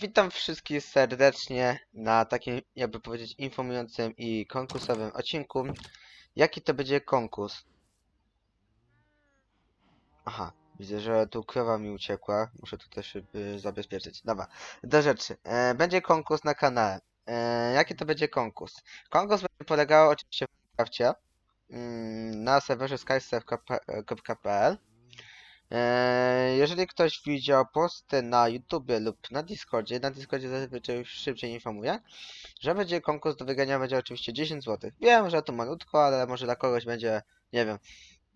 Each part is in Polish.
Witam wszystkich serdecznie na takim, jakby powiedzieć, informującym i konkursowym odcinku. Jaki to będzie konkurs? Aha, widzę, że tu krowa mi uciekła. Muszę tu też y, zabezpieczyć. Dobra, do rzeczy. E, będzie konkurs na kanale. E, jaki to będzie konkurs? Konkurs będzie polegał oczywiście w Minecrafcie mm, na serwerze skysurf.pl Jeżeli ktoś widział posty na YouTubie lub na Discordzie, na Discordzie zazwyczaj już szybciej informuję, że będzie konkurs do wygrania, będzie oczywiście 10 zł. Wiem, że to malutko, ale może dla kogoś będzie, nie wiem,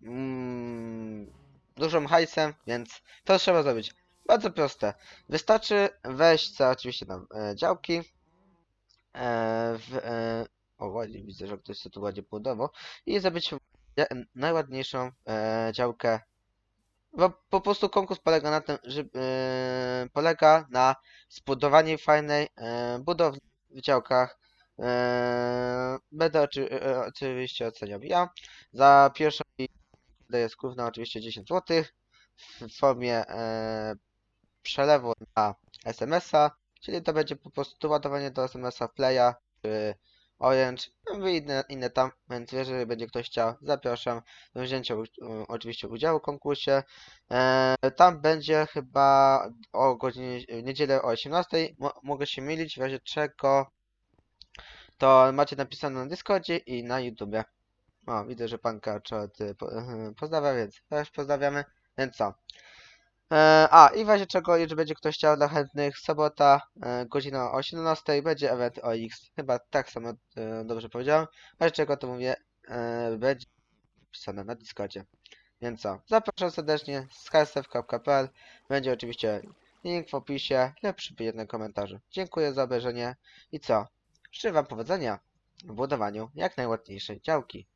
mm, dużym hajsem, więc to trzeba zrobić. Bardzo proste. Wystarczy wejść za oczywiście na e, działki. E, w, e, o, ładnie widzę, że ktoś sobie tu ładnie budował. I zrobić najładniejszą e, działkę po prostu konkurs polega na tym, że e, polega na zbudowaniu fajnej e, budowli w działkach. E, będę oczy, e, oczywiście oceniał ja. Za pierwszą daję skórna oczywiście 10 zł w formie e, przelewu na SMS-a, czyli to będzie po prostu ładowanie do SMS-a Playa Orange, no inne, tam, więc jeżeli będzie ktoś chciał, zapraszam do wzięcia oczywiście udziału w konkursie. E, tam będzie chyba o godzinie, niedzielę o 18. Mo mogę się mylić, w razie czego to macie napisane na Discordzie i na YouTubie. O, widzę, że pan Kaczot po, pozdrawia, więc też pozdrawiamy. Więc co? E, a, i w razie czego, jeżeli będzie ktoś chciał dla chętnych, sobota, e, godzina o 17 będzie event OX. Chyba tak samo e, dobrze powiedziałem. W razie czego to mówię, będzie napisane na Discordzie. Więc co? Zapraszam serdecznie z ksf.pl. Będzie oczywiście link w opisie lub przy jednym komentarzu. Dziękuję za obejrzenie i co? Życzę Wam powodzenia w budowaniu jak najładniejszej działki.